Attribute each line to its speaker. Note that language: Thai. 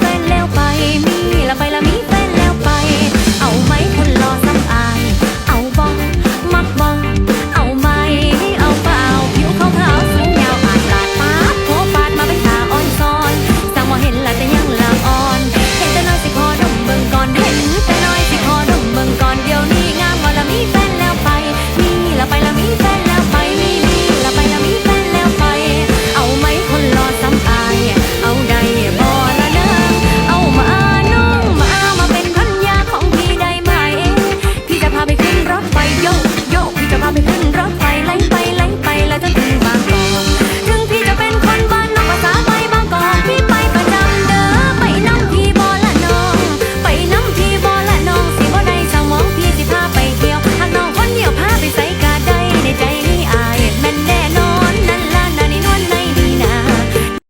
Speaker 1: แฟนแล้วไปมีละไปละ